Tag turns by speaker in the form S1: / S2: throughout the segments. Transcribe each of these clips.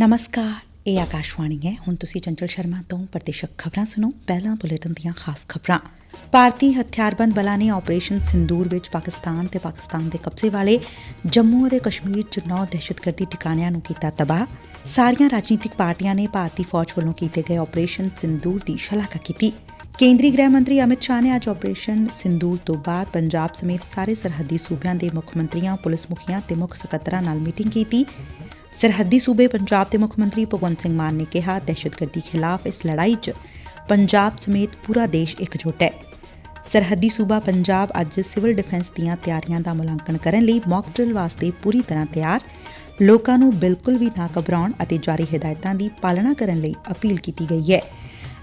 S1: ਨਮਸਕਾਰ, ਇਹ ਆਕਾਸ਼ਵਾਣੀ ਹੈ। ਹੁਣ ਤੁਸੀਂ ਚੰਚਲ ਸ਼ਰਮਾ ਤੋਂ ਪ੍ਰਤੀਸ਼ਕ ਖਬਰਾਂ ਸੁਣੋ। ਪਹਿਲਾਂ ਬੁਲੇਟਿਨ ਦੀਆਂ ਖਾਸ ਖਬਰਾਂ। ਭਾਰਤੀ ਹਥਿਆਰਬੰਦ ਬਲਾਂ ਨੇ ਆਪਰੇਸ਼ਨ ਸਿੰਦੂਰ ਵਿੱਚ ਪਾਕਿਸਤਾਨ ਤੇ ਪਾਕਿਸਤਾਨ ਦੇ ਕਬਜ਼ੇ ਵਾਲੇ ਜੰਮੂ ਅਤੇ ਕਸ਼ਮੀਰ 'ਚ ਨੌ ਦਹਿਸ਼ਤਗਰਦੀ ਟਿਕਾਣਿਆਂ ਨੂੰ ਕੀਤਾ ਤਬਾਹ। ਸਾਰੀਆਂ ਰਾਜਨੀਤਿਕ ਪਾਰਟੀਆਂ ਨੇ ਭਾਰਤੀ ਫੌਜ ਵੱਲੋਂ ਕੀਤੇ ਗਏ ਆਪਰੇਸ਼ਨ ਸਿੰਦੂਰ ਦੀ ਸ਼ਲਾਘਾ ਕੀਤੀ। ਕੇਂਦਰੀ ਗ੍ਰਹਿ ਮੰਤਰੀ ਅਮਿਤ ਸ਼ਾਹ ਨੇ ਅੱਜ ਆਪਰੇਸ਼ਨ ਸਿੰਦੂਰ ਤੋਂ ਬਾਅਦ ਪੰਜਾਬ ਸਮੇਤ ਸਾਰੇ ਸਰਹੱਦੀ ਸੂਬਿਆਂ ਦੇ ਮੁੱਖ ਮੰਤਰੀਆਂ, ਪੁਲਿਸ ਮੁਖੀਆਂ ਤੇ ਮੁੱਖ ਸਕੱਤਰਾਂ ਨਾਲ ਮੀਟਿੰਗ ਕੀਤੀ। ਸਰਹੱਦੀ ਸੂਬੇ ਪੰਜਾਬ ਦੇ ਮੁੱਖ ਮੰਤਰੀ ਭਗਵੰਤ ਸਿੰਘ ਮਾਨ ਨੇ ਕਿਹਾ, ਦਹਿਸ਼ਤਗਰਦੀ ਖਿਲਾਫ ਇਸ ਲੜਾਈ 'ਚ ਪੰਜਾਬ ਸਮੇਤ ਪੂਰਾ ਦੇਸ਼ ਇਕਜੁੱਟ ਹੈ। ਸਰਹੱਦੀ ਸੂਬਾ ਪੰਜਾਬ ਅੱਜ ਸਿਵਲ ਡਿਫੈਂਸ ਦੀਆਂ ਤਿਆਰੀਆਂ ਦਾ ਮੁਲਾਂਕਣ ਕਰਨ ਲਈ ਮੌਕ ਡਰਿਲ ਵਾਸਤੇ ਪੂਰੀ ਤਰ੍ਹਾਂ ਤਿਆਰ। ਲੋਕਾਂ ਨੂੰ ਬਿਲਕੁਲ ਵੀ ਨਾ ਘਬਰਾਉਣ ਅਤੇ ਜਾਰੀ ਹਦਾਇਤਾਂ ਦੀ ਪਾਲਣਾ ਕਰਨ ਲਈ ਅਪੀਲ ਕੀਤੀ ਗਈ ਹੈ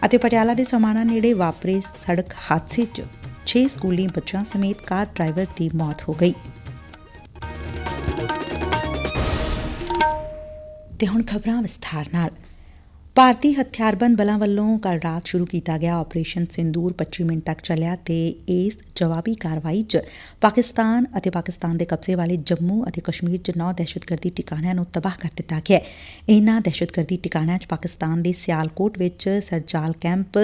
S1: ਅਤੇ ਪਟਿਆਲਾ ਦੇ ਸਮਾਣਾ ਨੇੜੇ ਵਾਪਰੇ ਸੜਕ ਹਾਦਸੇ 'ਚ 6 ਸਕੂਲੀ ਬੱਚਿਆਂ ਸਮੇਤ ਕਾਰ ਡਰਾਈਵਰ ਦੀ ਮੌਤ ਹੋ ਗਈ। ਤੇ ਹੁਣ ਖਬਰਾਂ ਵਿਸਥਾਰ ਨਾਲ। ਭਾਰਤੀ ਹਥਿਆਰਬੰਦ ਬਲਾਂ ਵੱਲੋਂ ਕੱਲ ਰਾਤ ਸ਼ੁਰੂ ਕੀਤਾ ਗਿਆ ਆਪਰੇਸ਼ਨ ਸਿੰਦੂਰ 25 ਮਿੰਟ ਤੱਕ ਚੱਲਿਆ ਤੇ ਇਸ ਜਵਾਬੀ ਕਾਰਵਾਈ 'ਚ ਪਾਕਿਸਤਾਨ ਅਤੇ ਪਾਕਿਸਤਾਨ ਦੇ ਕਬਜ਼ੇ ਵਾਲੇ ਜੰਮੂ ਅਤੇ ਕਸ਼ਮੀਰ 'ਚ ਨੌ ਦਹਿਸ਼ਤਗਰਦੀ ਟਿਕਾਣਿਆਂ ਨੂੰ ਤਬਾਹ ਕਰ ਦਿੱਤਾ ਗਿਆ ਇਨ੍ਹਾਂ ਦਹਿਸ਼ਤਗਰਦੀ ਟਿਕਾਣਿਆਂ 'ਚ ਪਾਕਿਸਤਾਨ ਦੇ ਸਿਆਲਕੋਟ ਵਿੱਚ ਸਰਜਾਲ ਕੈਂਪ,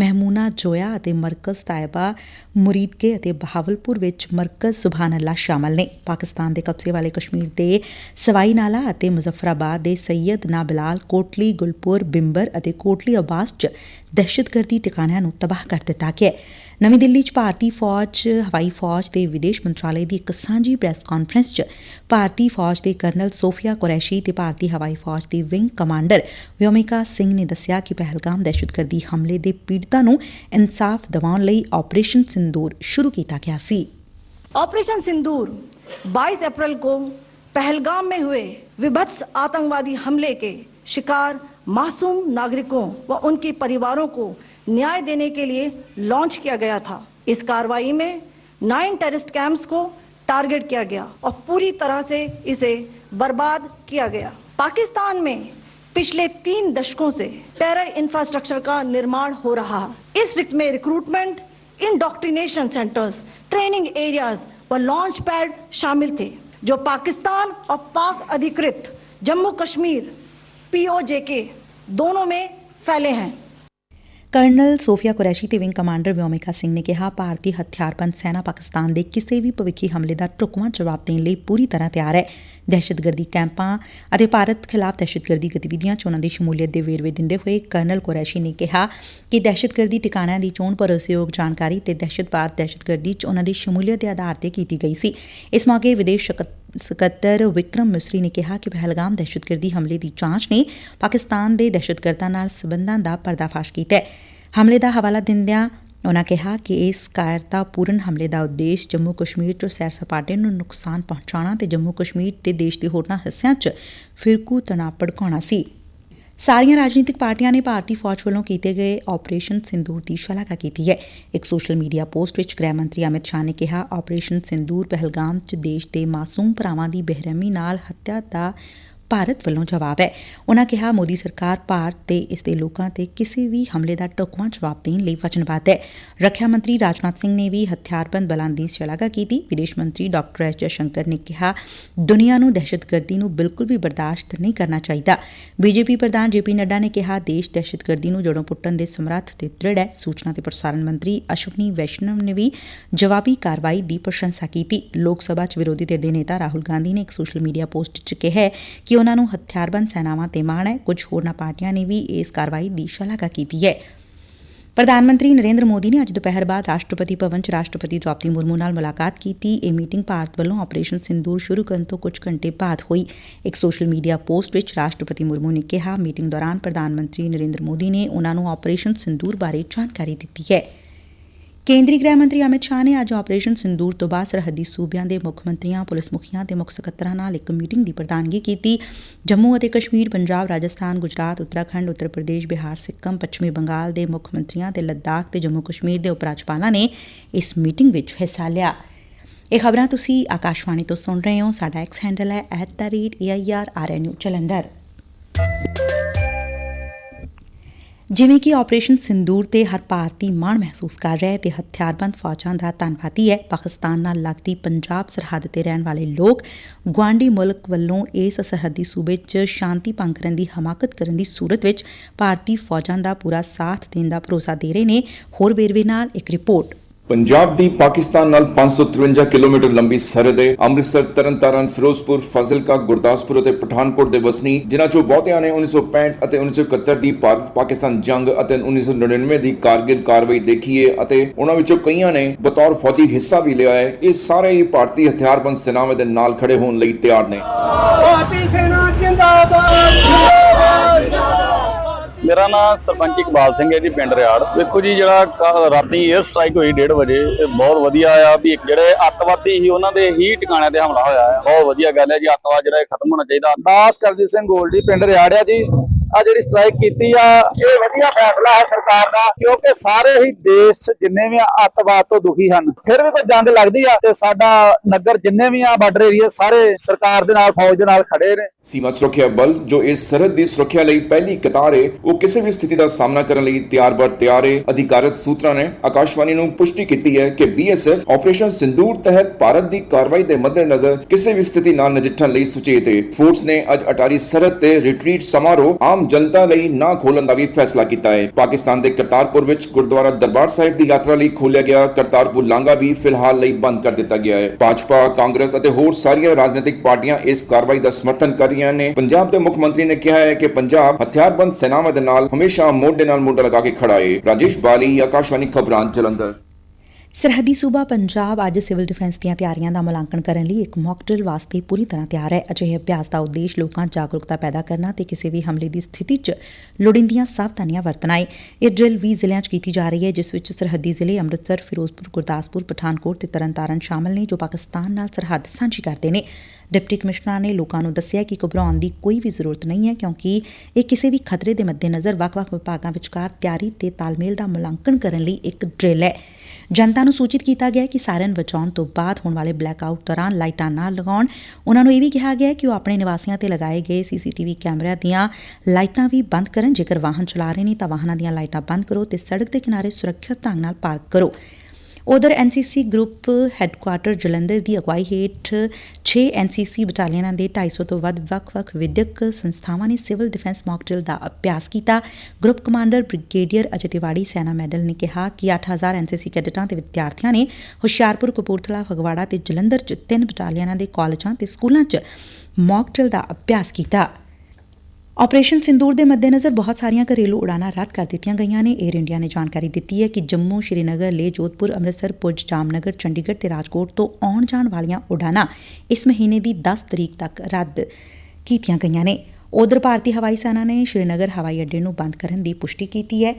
S1: ਮਹਿਮੂਨਾ ਜੋਇਆ ਅਤੇ ਮਰਕਜ਼ ਤਾਇਬਾ, ਮੁਰੀਦਕੇ ਅਤੇ ਬਹਾਵਲਪੁਰ ਵਿੱਚ ਮਰਕਜ਼ ਸੁਭਾਨ ਅੱਲਾ ਸ਼ਾਮਲ ਨੇ। ਪਾਕਿਸਤਾਨ ਦੇ ਕਬਜ਼ੇ ਵਾਲੇ ਕਸ਼ਮੀਰ ਦੇ ਸਵਾਈ ਨਾਲਾ ਅਤੇ ਮੁਜ਼ੱਫਰਾਬਾਦ ਦੇ ਸੈਯਦ ਨਾ ਬਿਲਾਲ ਕੋਟਲੀ, ਗੁਲਪੁਰ ਬਿੰਬਰ ਅਤੇ ਕੋਟਲੀ ਅਬਾਸ 'ਚ ਦਹਿਸ਼ਤਗਰਦੀ ਟਿਕਾਣਿਆਂ ਨੂੰ ਤਬਾਹ ਕਰ ਦਿੱਤਾ ਗਿਆ ਨਵੀਂ ਦਿੱਲੀ 'ਚ ਭਾਰਤੀ ਫੌਜ ਹਵਾਈ ਫੌਜ ਤੇ ਵਿਦੇਸ਼ ਮੰਤਰਾਲੇ ਦੀ ਇੱਕ ਸਾਂਝੀ ਪ੍ਰੈਸ ਕਾਨਫਰੰਸ 'ਚ ਭਾਰਤੀ ਫੌਜ ਦੇ ਕਰਨਲ ਸੋਫੀਆ ਕੁਰੈਸ਼ੀ ਤੇ ਭਾਰਤੀ ਹਵਾਈ ਫੌਜ ਦੀ ਵਿੰਗ ਕਮਾਂਡਰ ਵਿਓਮਿਕਾ ਸਿੰਘ ਨੇ ਦੱਸਿਆ ਕਿ ਪਹਿਲਗਾਮ ਦਹਿਸ਼ਤਗਰਦੀ ਹਮਲੇ ਦੇ ਪੀੜਤਾਂ ਨੂੰ ਇਨਸਾਫ ਦਿਵਾਉਣ ਲਈ ਆਪਰੇਸ਼ਨ ਸਿੰਦੂਰ ਸ਼ੁਰੂ ਕੀਤਾ ਗਿਆ ਸੀ
S2: ऑपरेशन सिंदूर 22 अप्रैल को पहलगाम में हुए विभत्स आतंकवादी हमले के शिकार मासूम नागरिकों व उनके परिवारों को न्याय देने के लिए लॉन्च किया गया था। इस कार्रवाई में नाइन टेररिस्ट कैंप्स को टारगेट किया गया और पूरी तरह से इसे बर्बाद किया गया। पाकिस्तान में पिछले तीन दशकों से टेरर इंफ्रास्ट्रक्चर का निर्माण हो रहा इस रिक्त में recruitment indoctrination centres training areas व लॉन्च पैड शामिल थे, जो पाकिस्तान और पाक अधिकृत जम्मू कश्मीर पीओजेके दोनों में फैले हैं
S1: ਕਰਨਲ ਸੋਫੀਆ ਕੁਰੈਸ਼ੀ ਤੇ ਵਿੰਗ ਕਮਾਂਡਰ ਵਿਓਮਿਕਾ ਸਿੰਘ ਨੇ ਕਿਹਾ ਭਾਰਤੀ ਹਥਿਆਰਬੰਦ ਸੈਨਾ ਪਾਕਿਸਤਾਨ ਦੇ ਕਿਸੇ ਵੀ ਭਵਿੱਖੀ ਹਮਲੇ ਦਾ ਢੁਕਵਾਂ ਜਵਾਬ ਦੇਣ ਲਈ ਪੂਰੀ ਤਰ੍ਹਾਂ ਤਿਆਰ ਹੈ ਦਹਿਸ਼ਤਗਰਦੀ ਕੈਂਪਾਂ ਅਤੇ ਭਾਰਤ ਖਿਲਾਫ ਦਹਿਸ਼ਤਗਰਦੀ ਗਤੀਵਿਧੀਆਂ 'ਚ ਉਨ੍ਹਾਂ ਦੀ ਸ਼ਮੂਲੀਅਤ ਦੇ ਵੇਰਵੇ ਦਿੰਦੇ ਹੋਏ ਕਰਨਲ ਕੁਰੈਸ਼ੀ ਨੇ ਕਿਹਾ ਕਿ ਦਹਿਸ਼ਤਗਰਦੀ ਟਿਕਾਣਿਆਂ ਦੀ ਚੋਣ ਭਰੋਸੇਯੋਗ ਜਾਣਕਾਰੀ ਤੇ ਦਹਿਸ਼ਤਵਾਦ ਦਹਿਸ਼ਤਗਰਦੀ 'ਚ ਉਨ੍ਹਾਂ ਦੀ ਸ਼ਮੂਲੀਅਤ ਦੇ ਆਧਾਰ ਤੇ ਕੀਤੀ ਗਈ ਸੀ ਇਸ ਮੌਕੇ ਵਿਦੇਸ਼ ਸਕੱਤਰ ਵਿਕਰਮ ਮਿਸਰੀ ਨੇ ਕਿਹਾ ਕਿ ਪਹਿਲਗਾਮ ਦਹਿਸ਼ਤਗਰਦੀ ਹਮਲੇ ਦੀ ਜਾਂਚ ਨੇ ਪਾਕਿਸਤਾਨ ਦੇ ਦਹਿਸ਼ਤਗਰਦਾਂ ਨਾਲ ਸਬੰਧਾਂ ਦਾ ਪਰਦਾਫਾਸ਼ ਕੀਤਾ ਹੈ। ਹਮਲੇ ਦਾ ਹਵਾਲਾ ਦਿੰਦਿਆਂ ਉਨ੍ਹਾਂ ਕਿਹਾ ਕਿ ਇਸ ਕਾਇਰਤਾਪੂਰਨ ਹਮਲੇ ਦਾ ਉਦੇਸ਼ ਜੰਮੂ ਕਸ਼ਮੀਰ 'ਚ ਸੈਰ ਸਪਾਟੇ ਨੂੰ ਨੁਕਸਾਨ ਪਹੁੰਚਾਉਣਾ ਤੇ ਜੰਮੂ ਕਸ਼ਮੀਰ ਤੇ ਦੇਸ਼ ਦੇ ਹੋਰਨਾਂ ਹਿੱਸਿਆਂ 'ਚ ਫਿਰਕੂ ਤਣਾਅ ਭੜਕਾਉਣਾ ਸੀ। ਸਾਰੀਆਂ ਰਾਜਨੀਤਿਕ ਪਾਰਟੀਆਂ ਨੇ ਭਾਰਤੀ ਫੌਜ ਵੱਲੋਂ ਕੀਤੇ ਗਏ ਆਪਰੇਸ਼ਨ ਸਿੰਦੂਰ ਦੀ ਸ਼ਲਾਘਾ ਕੀਤੀ ਹੈ। ਇੱਕ ਸੋਸ਼ਲ ਮੀਡੀਆ ਪੋਸਟ ਵਿੱਚ ਗ੍ਰਹਿ ਮੰਤਰੀ ਅਮਿਤ ਸ਼ਾਹ ਨੇ ਕਿਹਾ ਆਪਰੇਸ਼ਨ ਸਿੰਦੂਰ ਪਹਿਲਗਾਮ 'ਚ ਦੇਸ਼ ਦੇ ਮਾਸੂਮ ਭਰਾਵਾਂ ਦੀ ਬੇਰਹਿਮੀ ਨਾਲ ਹੱਤਿਆ ਦਾ ਭਾਰਤ ਵੱਲੋਂ ਜਵਾਬ ਹੈ। ਉਨ੍ਹਾਂ ਕਿਹਾ, ਮੋਦੀ ਸਰਕਾਰ ਭਾਰਤ ਤੇ ਇਸ ਦੇ ਲੋਕਾਂ ਤੇ ਕਿਸੇ ਵੀ ਹਮਲੇ ਦਾ ਢੁਕਵਾਂ ਜਵਾਬ ਦੇਣ ਲਈ ਵਚਨਬੱਧ ਹੈ। ਰੱਖਿਆ ਮੰਤਰੀ ਰਾਜਨਾਥ ਸਿੰਘ ਨੇ ਵੀ ਹਥਿਆਰਬੰਦ ਬਲਾਂ ਦੀ ਸ਼ਲਾਘਾ ਕੀਤੀ। ਵਿਦੇਸ਼ ਮੰਤਰੀ ਡਾਕਟਰ ਐਸ ਜਯਸ਼ੰਕਰ ਨੇ ਕਿਹਾ, ਦੁਨੀਆ ਨੂੰ ਦਹਿਸ਼ਤਗਰਦੀ ਨੂੰ ਬਿਲਕੁਲ ਵੀ ਬਰਦਾਸ਼ਤ ਨਹੀਂ ਕਰਨਾ ਚਾਹੀਦਾ। ਬੀਜੇਪੀ ਪ੍ਰਧਾਨ ਜੇਪੀ ਨੱਡਾ ਨੇ ਕਿਹਾ, ਦੇਸ਼ ਦਹਿਸ਼ਤਗਰਦੀ ਨੂੰ ਜੜੋਂ ਪੁੱਟਣ ਦੇ ਸਮਰੱਥ ਤੇ ਦ੍ਰਿੜ ਹੈ। ਸੂਚਨਾ ਤੇ ਪ੍ਰਸਾਰਣ ਮੰਤਰੀ ਅਸ਼ਵਨੀ ਵੈਸ਼ਨਵ ਨੇ ਵੀ ਜਵਾਬੀ ਕਾਰਵਾਈ ਦੀ ਪ੍ਰਸ਼ੰਸਾ ਕੀਤੀ। ਲੋਕ ਸਭਾ 'ਚ ਵਿਰੋਧੀ ਧਿਰ ਦੇ ਨੇਤਾ ਰਾਹੁਲ ਗਾਂਧੀ ਨੇ ਇੱਕ ਸੋਸ਼ਲ ਮੀਡੀਆ ਪੋਸਟ 'ਚ ਕਿਹਾ ਕਿ ਉਨ੍ਹਾਂ ਨੂੰ ਹਥਿਆਰਬੰਦ ਸੈਨਾਵਾਂ ਤੇ ਮਾਣ ਹੈ। ਕੁਝ ਹੋਰਨਾਂ ਪਾਰਟੀਆਂ ਨੇ ਵੀ ਇਸ ਕਾਰਵਾਈ ਦੀ ਸ਼ਲਾਘਾ ਕੀਤੀ ਹੈ। ਪ੍ਰਧਾਨ ਮੰਤਰੀ ਨਰੇਂਦਰ ਮੋਦੀ ਨੇ ਅੱਜ ਦੁਪਹਿਰ ਬਾਅਦ ਰਾਸ਼ਟਰਪਤੀ ਭਵਨ 'ਚ ਰਾਸ਼ਟਰਪਤੀ ਦ੍ਰੌਪਦੀ ਮੁਰਮੂ ਨਾਲ ਮੁਲਾਕਾਤ ਕੀਤੀ। ਇਹ ਮੀਟਿੰਗ ਭਾਰਤ ਵੱਲੋਂ ਆਪਰੇਸ਼ਨ ਸਿੰਦੂਰ ਸ਼ੁਰੂ ਕਰਨ ਤੋਂ ਕੁਝ ਘੰਟੇ ਬਾਅਦ ਹੋਈ। ਇੱਕ ਸੋਸ਼ਲ ਮੀਡੀਆ ਪੋਸਟ ਵਿੱਚ ਰਾਸ਼ਟਰਪਤੀ ਮੁਰਮੂ ਨੇ ਕਿਹਾ, ਮੀਟਿੰਗ ਦੌਰਾਨ ਪ੍ਰਧਾਨ ਮੰਤਰੀ ਨਰੇਂਦਰ ਮੋਦੀ ਨੇ ਉਨ੍ਹਾਂ ਨੂੰ ਆਪਰੇਸ਼ਨ ਸਿੰਦੂਰ ਬਾਰੇ ਜਾਣਕਾਰੀ ਦਿੱਤੀ ਹੈ। ਕੇਂਦਰੀ ਗ੍ਰਹਿ ਮੰਤਰੀ ਅਮਿਤ ਸ਼ਾਹ ਨੇ ਅੱਜ ਆਪਰੇਸ਼ਨ ਸਿੰਦੂਰ ਤੋਂ ਬਾਅਦ ਸਰਹੱਦੀ ਸੂਬਿਆਂ ਦੇ ਮੁੱਖ ਮੰਤਰੀਆਂ, ਪੁਲਿਸ ਮੁਖੀਆਂ ਤੇ ਮੁੱਖ ਸਕੱਤਰਾਂ ਨਾਲ ਇੱਕ ਮੀਟਿੰਗ ਦੀ ਪ੍ਰਧਾਨਗੀ ਕੀਤੀ। ਜੰਮੂ ਅਤੇ ਕਸ਼ਮੀਰ, ਪੰਜਾਬ, ਰਾਜਸਥਾਨ, ਗੁਜਰਾਤ, ਉੱਤਰਾਖੰਡ, ਉੱਤਰ ਪ੍ਰਦੇਸ਼, ਬਿਹਾਰ, ਸਿੱਕਮ, ਪੱਛਮੀ ਬੰਗਾਲ ਦੇ ਮੁੱਖ ਮੰਤਰੀਆਂ ਤੇ ਲੱਦਾਖ ਤੇ ਜੰਮੂ ਕਸ਼ਮੀਰ ਦੇ ਉਪ ਰਾਜਪਾਲਾਂ ਨੇ ਇਸ ਮੀਟਿੰਗ ਵਿੱਚ ਹਿੱਸਾ ਲਿਆ। ਇਹ ਖਬਰਾਂ ਤੁਸੀਂ ਆਕਾਸ਼ਵਾਣੀ ਤੋਂ ਸੁਣ ਰਹੇ ਹੋ। ਸਾਡਾ ਐਕਸ ਹੈਂਡਲ ਹੈ @airarnu ਜਲੰਧਰ ਜਿਵੇਂ ਕਿ ਆਪਰੇਸ਼ਨ ਸਿੰਦੂਰ ਤੇ ਹਰ ਭਾਰਤੀ ਮਾਣ ਮਹਿਸੂਸ ਕਰ ਰਿਹਾ ਹੈ ਤੇ ਹਥਿਆਰਬੰਦ ਫੌਜਾਂ ਦਾ ਧੰਨਵਾਦੀ ਹੈ। ਪਾਕਿਸਤਾਨ ਨਾਲ ਲੱਗਦੀ ਪੰਜਾਬ ਸਰਹੱਦ ਤੇ ਰਹਿਣ ਵਾਲੇ ਲੋਕ ਗੁਆਂਢੀ ਮੁਲਕ ਵੱਲੋਂ ਇਸ ਸਰਹੱਦੀ ਸੂਬੇ 'ਚ ਸ਼ਾਂਤੀ ਭੰਗ ਕਰਨ ਦੀ, ਹਮਾਕਤ ਕਰਨ ਦੀ ਸੂਰਤ ਵਿੱਚ ਭਾਰਤੀ ਫੌਜਾਂ ਦਾ ਪੂਰਾ ਸਾਥ ਦੇਣ ਦਾ ਭਰੋਸਾ ਦੇ ਰਹੇ ਨੇ। ਹੋਰ ਵੇਰਵੇ ਨਾਲ ਇੱਕ ਰਿਪੋਰਟ।
S3: ਪੰਜਾਬ ਦੀ ਪਾਕਿਸਤਾਨ ਨਾਲ 553 ਕਿਲੋਮੀਟਰ ਲੰਬੀ ਸਰਹੱਦ ਹੈ। ਅੰਮ੍ਰਿਤਸਰ, ਤਰਨਤਾਰਨ, ਫਿਰੋਜ਼ਪੁਰ, ਫਾਜ਼ਿਲਕਾ, ਗੁਰਦਾਸਪੁਰ ਅਤੇ ਪਠਾਨਕੋਟ ਦੇ ਵਸਨੀਕ ਜਿਨ੍ਹਾਂ ਚੋਂ ਬਹੁਤਿਆਂ ਨੇ 1965 ਅਤੇ 1971 ਦੀ ਭਾਰਤ ਪਾਕਿਸਤਾਨ ਜੰਗ ਅਤੇ 1999 ਦੀ ਕਾਰਗਿਲ ਕਾਰਵਾਈ ਦੇਖੀ ਹੈ ਅਤੇ ਉਹਨਾਂ ਵਿੱਚੋਂ ਕਈਆਂ ਨੇ ਬਤੌਰ ਫੌਜੀ ਹਿੱਸਾ ਵੀ ਲਿਆ ਹੈ। ਇਹ ਸਾਰੇ ਹੀ ਭਾਰਤੀ ਹਥਿਆਰਬੰਦ ਸੈਨਾਵਾਂ ਦੇ ਨਾਲ ਖੜੇ ਹੋਣ ਲਈ ਤਿਆਰ ਨੇ।
S4: ਭਾਰਤੀ ਸੈਨਾ ਜਿੰਦਾਬਾਦ!
S5: ਮੇਰਾ ਨਾਮ ਸਰਪੰਚ ਇਕਬਾਲ ਸਿੰਘ ਹੈ ਜੀ, ਪਿੰਡ ਰਿਆੜ। ਵੇਖੋ ਜੀ, ਜਿਹੜਾ ਰਾਤੀ 에ਅਰ ਸਟ੍ਰਾਈਕ ਹੋਈ 1:30 ਵਜੇ, ਇਹ ਬਹੁਤ ਵਧੀਆ ਆ ਵੀ ਜਿਹੜੇ ਅੱਤਵਾਦੀ ਸੀ, ਉਹਨਾਂ ਦੇ ਹੀ ਟਿਕਾਣਿਆਂ ਤੇ ਹਮਲਾ ਹੋਇਆ ਹੈ ਬਹੁਤ ਵਧੀਆ ਗੱਲ ਹੈ ਜੀ, ਅੱਤਵਾਦ ਜਿਹੜਾ ਇਹ ਖਤਮ ਹੋਣਾ ਚਾਹੀਦਾ। ਦਾਸ ਕਰਜੀਤ ਸਿੰਘ ਗੋਲਡੀ, ਪਿੰਡ ਰਿਆੜ ਆ ਜੀ। ਆ ਜਿਹੜੀ ਸਟ੍ਰਾਈਕ ਕੀਤੀ ਆ, ਇਹ ਵਧੀਆ ਫੈਸਲਾ ਹੈ ਸਰਕਾਰ ਦਾ, ਕਿਉਂਕਿ ਸਾਰੇ ਹੀ ਦੇਸ਼ ਜਿੰਨੇ ਵੀ ਅੱਤਵਾਦ ਤੋਂ ਦੁਖੀ ਹਨ, ਫਿਰ ਵੀ ਕੋਈ ਜੰਗ ਲੱਗਦੀ ਆ ਤੇ ਸਾਡਾ ਨਗਰ ਜਿੰਨੇ ਵੀ ਆ ਬਾਰਡਰ ਏਰੀਆ ਸਾਰੇ ਸਰਕਾਰ ਦੇ ਨਾਲ, ਫੌਜ ਦੇ ਨਾਲ ਖੜੇ ਨੇ।
S3: ਸੀਮਾ ਸੁਰੱਖਿਆ ਬਲ ਜੋ ਇਸ ਸਰਹੱਦ ਦੀ ਸੁਰੱਖਿਆ ਲਈ ਪਹਿਲੀ ਕਤਾਰ ਹੈ ਉਹ ਕਿਸੇ ਵੀ ਸਥਿਤੀ ਦਾ ਸਾਹਮਣਾ ਕਰਨ ਲਈ ਤਿਆਰ-ਬਰ ਤਿਆਰ ਹੈ ਅਧਿਕਾਰਤ ਸੂਤਰਾਂ ਨੇ ਆਕਾਸ਼ਵਾਣੀ ਨੂੰ ਪੁਸ਼ਟੀ ਕੀਤੀ ਹੈ ਕਿ ਬੀਐਸਐਫ ਆਪਰੇਸ਼ਨ ਸਿੰਦੂਰ ਤਹਿਤ ਭਾਰਤ ਦੀ ਕਾਰਵਾਈ ਦੇ ਮੱਦੇਨਜ਼ਰ ਕਿਸੇ ਵੀ ਸਥਿਤੀ ਨਾਲ ਨਜਿੱਠਣ ਲਈ ਸੁਚੇਤ ਹੈ ਫੋਰਸ ਨੇ ਅੱਜ ਅਟਾਰੀ ਸਰਹੱਦ ਤੇ ਰਿਟਰੀਟ ਸਮਾਰੋਹ ਆਮ ਜਨਤਾ ਲਈ ਨਾ ਖੋਲਣ ਦਾ ਵੀ ਫੈਸਲਾ ਕੀਤਾ ਹੈ। ਪਾਕਿਸਤਾਨ ਦੇ ਕਰਤਾਰਪੁਰ ਵਿੱਚ ਗੁਰਦੁਆਰਾ ਦਰਬਾਰ ਸਾਹਿਬ ਦੀ ਯਾਤਰਾ ਲਈ ਖੋਲ੍ਹਿਆ ਗਿਆ। ਕਰਤਾਰਪੁਰ ਲਾਂਘਾ ਵੀ ਫਿਲਹਾਲ ਲਈ ਬੰਦ ਕਰ ਦਿੱਤਾ ਗਿਆ ਹੈ। ਭਾਜਪਾ, ਕਾਂਗਰਸ ਅਤੇ ਹੋਰ ਸਾਰੀਆਂ ਰਾਜਨੀਤਿਕ ਪਾਰਟੀਆਂ ਇਸ ਕਾਰਵਾਈ ਦਾ ਸਮਰਥਨ ਕਰ ਰਹੀਆਂ ਨੇ। ਪੰਜਾਬ ਦੇ ਮੁੱਖ ਮੰਤਰੀ ਨੇ ਕਿਹਾ ਹੈ ਕਿ ਪੰਜਾਬ ਹਥਿਆਰਬੰਦ ਸੈਨਾਵਾਂ ਦੇ ਨਾਲ ਹਮੇਸ਼ਾ ਮੋਢੇ ਨਾਲ ਮੋਢਾ ਲਗਾ ਕੇ ਖੜਾ ਹੈ ਰਾਜੇਸ਼ ਬਾਲੀ, ਆਕਾਸ਼ਵਾਣੀ, ਖਬਰਾਂ, ਜਲੰਧਰ।
S1: ਸਰਹੱਦੀ ਸੂਬਾ ਪੰਜਾਬ ਅੱਜ ਸਿਵਲ ਡਿਫੈਂਸ ਦੀਆਂ ਤਿਆਰੀਆਂ ਦਾ ਮੁਲਾਂਕਣ ਕਰਨ ਲਈ ਇੱਕ ਮੌਕ ਡਰਿਲ ਵਾਸਤੇ ਪੂਰੀ ਤਰ੍ਹਾਂ ਤਿਆਰ ਹੈ। ਅਜਿਹੇ ਅਭਿਆਸ ਦਾ ਉਦੇਸ਼ ਲੋਕਾਂ 'ਚ ਜਾਗਰੂਕਤਾ ਪੈਦਾ ਕਰਨਾ ਤੇ ਕਿਸੇ ਵੀ ਹਮਲੇ ਦੀ ਸਥਿਤੀ 'ਚ ਲੋੜੀਂਦੀਆਂ ਸਾਵਧਾਨੀਆਂ ਵਰਤਣਾ ਹੈ। ਇਹ ਡਰਿਲ 20 ਜ਼ਿਲ੍ਹਿਆਂ 'ਚ ਕੀਤੀ ਜਾ ਰਹੀ ਹੈ, ਜਿਸ ਵਿੱਚ ਸਰਹੱਦੀ ਜ਼ਿਲ੍ਹੇ ਅੰਮ੍ਰਿਤਸਰ, ਫਿਰੋਜ਼ਪੁਰ, ਗੁਰਦਾਸਪੁਰ, ਪਠਾਨਕੋਟ ਤੇ ਤਰਨਤਾਰਨ ਸ਼ਾਮਲ ਨੇ, ਜੋ ਪਾਕਿਸਤਾਨ ਨਾਲ ਸਰਹੱਦ ਸਾਂਝੀ ਕਰਦੇ ਨੇ। ਡਿਪਟੀ ਕਮਿਸ਼ਨਰ ਨੇ ਲੋਕਾਂ ਨੂੰ ਦੱਸਿਆ ਕਿ ਘਬਰਾਉਣ ਦੀ ਕੋਈ ਵੀ ਜ਼ਰੂਰਤ ਨਹੀਂ ਹੈ, ਕਿਉਂਕਿ ਇਹ ਕਿਸੇ ਵੀ ਖਤਰੇ ਦੇ ਮੱਦੇਨਜ਼ਰ ਵੱਖ-ਵੱਖ ਵਿਭਾਗਾਂ ਵਿਚਕਾਰ ਤਿਆਰੀ ਤੇ ਤਾਲਮੇਲ ਦਾ ਮੁਲਾਂਕਣ ਕਰਨ ਲਈ ਇੱਕ ਡਰਿਲ ਹੈ। ਜਨਤਾ ਨੂੰ ਸੂਚਿਤ ਕੀਤਾ ਗਿਆ ਕਿ ਸਾਇਰਨ ਵਜਾਉਣ ਤੋਂ ਬਾਅਦ ਹੋਣ ਵਾਲੇ ਬਲੈਕ ਬਲੈਕਆਊਟ ਦੌਰਾਨ ਲਾਈਟਾਂ ਨਾ ਲਗਾਉਣ। ਉਹਨਾਂ ਨੂੰ ਇਹ ਵੀ ਕਿਹਾ ਗਿਆ ਕਿ ਉਹ ਆਪਣੇ ਨਿਵਾਸੀਆਂ ਤੇ ਲਗਾਏ ਗਏ ਸੀਸੀਟੀਵੀ ਕੈਮਰਿਆਂ ਦੀਆਂ ਲਾਈਟਾਂ ਵੀ ਬੰਦ ਕਰਨ। ਜੇਕਰ ਵਾਹਨ ਚਲਾ ਰਹੇ ਨੇ ਤਾਂ ਵਾਹਨਾਂ ਦੀਆਂ ਲਾਈਟਾਂ ਬੰਦ ਕਰੋ ਤੇ ਸੜਕ ਦੇ ਕਿਨਾਰੇ ਸੁਰੱਖਿਅਤ ਢੰਗ ਨਾਲ ਪਾਰਕ ਕਰੋ। ਉਧਰ ਐਨਸੀਸੀ ਗਰੁੱਪ ਹੈੱਡਕੁਆਟਰ ਜਲੰਧਰ ਦੀ ਅਗਵਾਈ ਹੇਠ 6 ਐਨਸੀਸੀ ਬਟਾਲੀਅਨਾਂ ਦੇ 250 ਤੋਂ ਵੱਧ ਵੱਖ-ਵੱਖ ਵਿਦਿਅਕ ਸੰਸਥਾਵਾਂ ਨੇ ਸਿਵਲ ਡਿਫੈਂਸ ਮੌਕ ਡਰਿਲ ਦਾ ਅਭਿਆਸ ਕੀਤਾ। Group commander brigadier Ajay Tiwari ਸੈਨਾ ਮੈਡਲ ਨੇ ਕਿਹਾ ਕਿ 8000 ਐਨਸੀਸੀ ਕੈਡਟਾਂ ਤੇ ਵਿਦਿਆਰਥੀਆਂ ਨੇ ਹੁਸ਼ਿਆਰਪੁਰ, ਕਪੂਰਥਲਾ, ਫਗਵਾੜਾ ਤੇ ਜਲੰਧਰ 'ਚ ਤਿੰਨ ਬਟਾਲੀਅਨਾਂ ਦੇ ਕਾਲਜਾਂ ਤੇ ਸਕੂਲਾਂ 'ਚ ਮੌਕ ਡਰਿਲ ਦਾ ਅਭਿਆਸ ਕੀਤਾ। ਆਪਰੇਸ਼ਨ ਸਿੰਦੂਰ ਦੇ ਮੱਦੇਨਜ਼ਰ ਬਹੁਤ ਸਾਰੀਆਂ ਘਰੇਲੂ ਉਡਾਣਾਂ ਰੱਦ ਕਰ ਦਿੱਤੀਆਂ ਗਈਆਂ ਨੇ। 에ਅਰ ਇੰਡੀਆ ਨੇ ਜਾਣਕਾਰੀ ਦਿੱਤੀ ਹੈ ਕਿ ਜੰਮੂ, ਸ਼੍ਰੀਨਗਰ, ਲੇਹ, ਜੋਧਪੁਰ, ਅੰਮ੍ਰਿਤਸਰ ਪੁੱਜ ਜਾਮਨਗਰ, ਚੰਡੀਗੜ੍ਹ ਤੇ ਰਾਜਕੋਟ ਤੋਂ ਆਉਣ ਜਾਣ ਵਾਲੀਆਂ ਉਡਾਣਾਂ ਇਸ ਮਹੀਨੇ ਦੀ 10 ਤਰੀਕ ਤੱਕ ਰੱਦ ਕੀਤੀਆਂ ਗਈਆਂ ਨੇ। ਉਧਰ ਭਾਰਤੀ ਹਵਾਈ ਸੈਨਾ ਨੇ ਸ਼੍ਰੀਨਗਰ ਹਵਾਈ ਅੱਡੇ ਨੂੰ ਬੰਦ ਕਰਨ ਦੀ ਪੁਸ਼ਟੀ ਕੀਤੀ ਹੈ।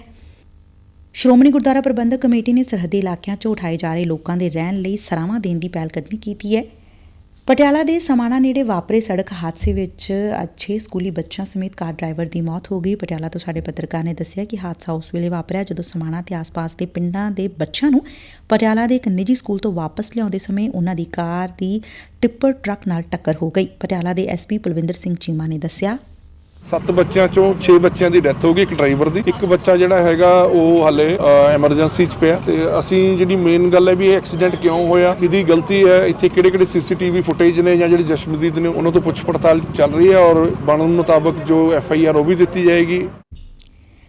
S1: ਸ਼੍ਰੋਮਣੀ ਗੁਰਦੁਆਰਾ ਪ੍ਰਬੰਧਕ ਕਮੇਟੀ ਨੇ ਸਰਹੱਦੀ ਇਲਾਕਿਆਂ 'ਚ ਉਠਾਏ ਜਾ ਰਹੇ ਲੋਕਾਂ ਦੇ ਰਹਿਣ ਲਈ ਸਰਾਵਾਂ ਦੇਣ ਦੀ ਪਹਿਲਕਦਮੀ ਕੀਤੀ ਹੈ। ਪਟਿਆਲਾ ਦੇ ਸਮਾਣਾ ਨੇੜੇ ਵਾਪਰੇ ਸੜਕ ਹਾਦਸੇ ਵਿੱਚ ਅੱਜ 6 ਸਕੂਲੀ ਬੱਚਿਆਂ ਸਮੇਤ ਕਾਰ ਡਰਾਈਵਰ ਦੀ ਮੌਤ ਹੋ ਗਈ। ਪਟਿਆਲਾ ਤੋਂ ਸਾਡੇ ਪੱਤਰਕਾਰ ਨੇ ਦੱਸਿਆ ਕਿ ਹਾਦਸਾ ਉਸ ਵੇਲੇ ਵਾਪਰਿਆ ਜਦੋਂ ਸਮਾਣਾ ਤੇ ਆਸ-ਪਾਸ ਦੇ ਪਿੰਡਾਂ ਦੇ ਬੱਚਿਆਂ ਨੂੰ ਪਟਿਆਲਾ ਦੇ ਇੱਕ ਨਿੱਜੀ ਸਕੂਲ ਤੋਂ ਵਾਪਸ ਲਿਆਉਂਦੇ ਸਮੇਂ ਉਹਨਾਂ ਦੀ ਕਾਰ ਦੀ ਟਿੱਪਰ ਟਰੱਕ ਨਾਲ ਟੱਕਰ ਹੋ ਗਈ। ਪਟਿਆਲਾ ਦੇ ਐਸਪੀ ਕੁਲਵਿੰਦਰ ਸਿੰਘ ਚੀਮਾ ਨੇ ਦੱਸਿਆ
S6: ਸੱਤ ਬੱਚਿਆਂ ਚੋਂ 6 ਬੱਚਿਆਂ ਦੀ ਡੈਥ ਹੋ ਗਈ, ਇੱਕ ਡਰਾਈਵਰ ਦੀ। ਇੱਕ ਬੱਚਾ ਜਿਹੜਾ ਹੈਗਾ, ਉਹ ਹਾਲੇ ਐਮਰਜੈਂਸੀ 'ਚ ਪਿਆ। ਤੇ ਅਸੀਂ ਜਿਹੜੀ ਮੇਨ ਗੱਲ ਹੈ ਵੀ ਇਹ ਐਕਸੀਡੈਂਟ ਕਿਉਂ ਹੋਇਆ, ਕਿਹਦੀ ਗਲਤੀ ਹੈ, ਇੱਥੇ ਕਿਹੜੇ ਕਿਹੜੇ ਸੀਸੀਟੀਵੀ ਫੁਟੇਜ ਨੇ ਜਾਂ ਜਿਹੜੀ ਜਸ਼ਮਦੀਦ ਨੇ, ਉਹਨਾਂ ਤੋਂ ਪੁੱਛ ਪੜਤਾਲ ਚੱਲ ਰਹੀ ਹੈ ਔਰ ਬਣਨ ਮੁਤਾਬਕ ਜੋ ਐਫ ਆਈ ਆਰ ਉਹ ਵੀ ਦਿੱਤੀ ਜਾਏਗੀ।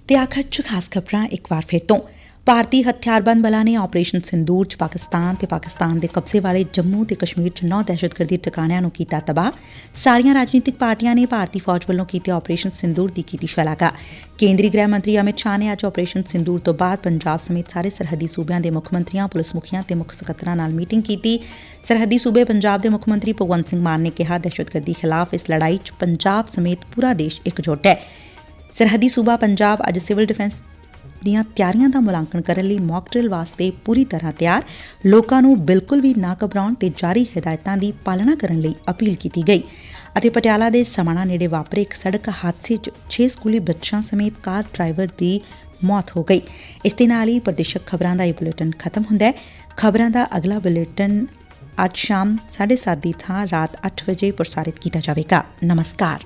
S1: ਤੇ ਆਖਰ ਚ ਖਾਸ ਖਬਰਾਂ ਇੱਕ ਵਾਰ ਫਿਰ ਤੋਂ। ਭਾਰਤੀ ਹਥਿਆਰਬੰਦ ਬਲਾਂ ਨੇ ਆਪਰੇਸ਼ਨ ਸਿੰਦੂਰ ਚ ਪਾਕਿਸਤਾਨ ਤੇ ਪਾਕਿਸਤਾਨ ਦੇ ਕਬਜ਼ੇ ਵਾਲੇ ਜੰਮੂ ਤੇ ਕਸ਼ਮੀਰ ਚ ਨੌ ਦਹਿਸ਼ਤਗਰਦੀ ਟਿਕਾਣਿਆਂ ਨੂੰ ਕੀਤਾ ਤਬਾਹ। ਸਾਰੀਆਂ ਰਾਜਨੀਤਿਕ ਪਾਰਟੀਆਂ ਨੇ ਭਾਰਤੀ ਫੌਜ ਵੱਲੋਂ ਕੀਤੇ ਆਪਰੇਸ਼ਨ ਸਿੰਦੂਰ ਦੀ ਕੀਤੀ ਸ਼ਲਾਘਾ। ਕੇਂਦਰੀ ਗ੍ਰਹਿ ਮੰਤਰੀ ਅਮਿਤ ਸ਼ਾਹ ਨੇ ਅੱਜ ਆਪਰੇਸ਼ਨ ਸਿੰਦੂਰ ਤੋਂ ਬਾਅਦ ਪੰਜਾਬ ਸਮੇਤ ਸਾਰੇ ਸਰਹੱਦੀ ਸੂਬਿਆਂ ਦੇ ਮੁੱਖ ਮੰਤਰੀਆਂ, ਪੁਲਿਸ ਮੁਖੀਆਂ ਤੇ ਮੁੱਖ ਸਕੱਤਰਾਂ ਨਾਲ ਮੀਟਿੰਗ ਕੀਤੀ। ਸਰਹੱਦੀ ਸੂਬੇ ਪੰਜਾਬ ਦੇ ਮੁੱਖ ਮੰਤਰੀ ਭਗਵੰਤ ਸਿੰਘ ਮਾਨ ਨੇ ਕਿਹਾ, ਦਹਿਸ਼ਤਗਰਦੀ ਖਿਲਾਫ ਇਸ ਲੜਾਈ 'ਚ ਪੰਜਾਬ ਸਮੇਤ ਪੂਰਾ ਦੇਸ਼ ਇਕਜੁੱਟ ਹੈ। ਸਰਹੱਦੀ ਸੂਬਾ ਪੰਜਾਬ ਅੱਜ ਸਿਵਲ ਡਿਫੈਂਸ ਦੀਆਂ ਤਿਆਰੀਆਂ ਦਾ ਮੁਲਾਂਕਣ ਕਰਨ ਲਈ ਮੌਕ ਡਰਿਲ ਵਾਸਤੇ ਪੂਰੀ ਤਰ੍ਹਾਂ ਤਿਆਰ, ਲੋਕਾਂ ਨੂੰ ਬਿਲਕੁਲ ਵੀ ਨਾ ਘਬਰਾਉਣ ਤੇ ਜਾਰੀ ਹਦਾਇਤਾਂ ਦੀ ਪਾਲਣਾ ਕਰਨ ਲਈ ਅਪੀਲ ਕੀਤੀ ਗਈ। ਅਤੇ ਪਟਿਆਲਾ ਦੇ ਸਮਾਣਾ ਨੇੜੇ ਵਾਪਰੇ ਇੱਕ ਸੜਕ ਹਾਦਸੇ 'ਚ 6 ਸਕੂਲੀ ਬੱਚਿਆਂ ਸਮੇਤ ਕਾਰ ਡਰਾਈਵਰ ਦੀ ਮੌਤ ਹੋ ਗਈ। ਇਸ ਦੇ ਨਾਲ ਹੀ ਪ੍ਰਦੇਸ਼ਕ ਖਬਰਾਂ ਦਾ ਇਹ ਬੁਲੇਟਿਨ ਖਤਮ ਹੁੰਦਾ ਹੈ। ਖਬਰਾਂ ਦਾ ਅਗਲਾ ਬੁਲੇਟਿਨ ਅੱਜ ਸ਼ਾਮ 7:30 ਦੀ ਥਾਂ ਰਾਤ 8 ਵਜੇ ਪ੍ਰਸਾਰਿਤ ਕੀਤਾ ਜਾਵੇਗਾ। ਨਮਸਕਾਰ।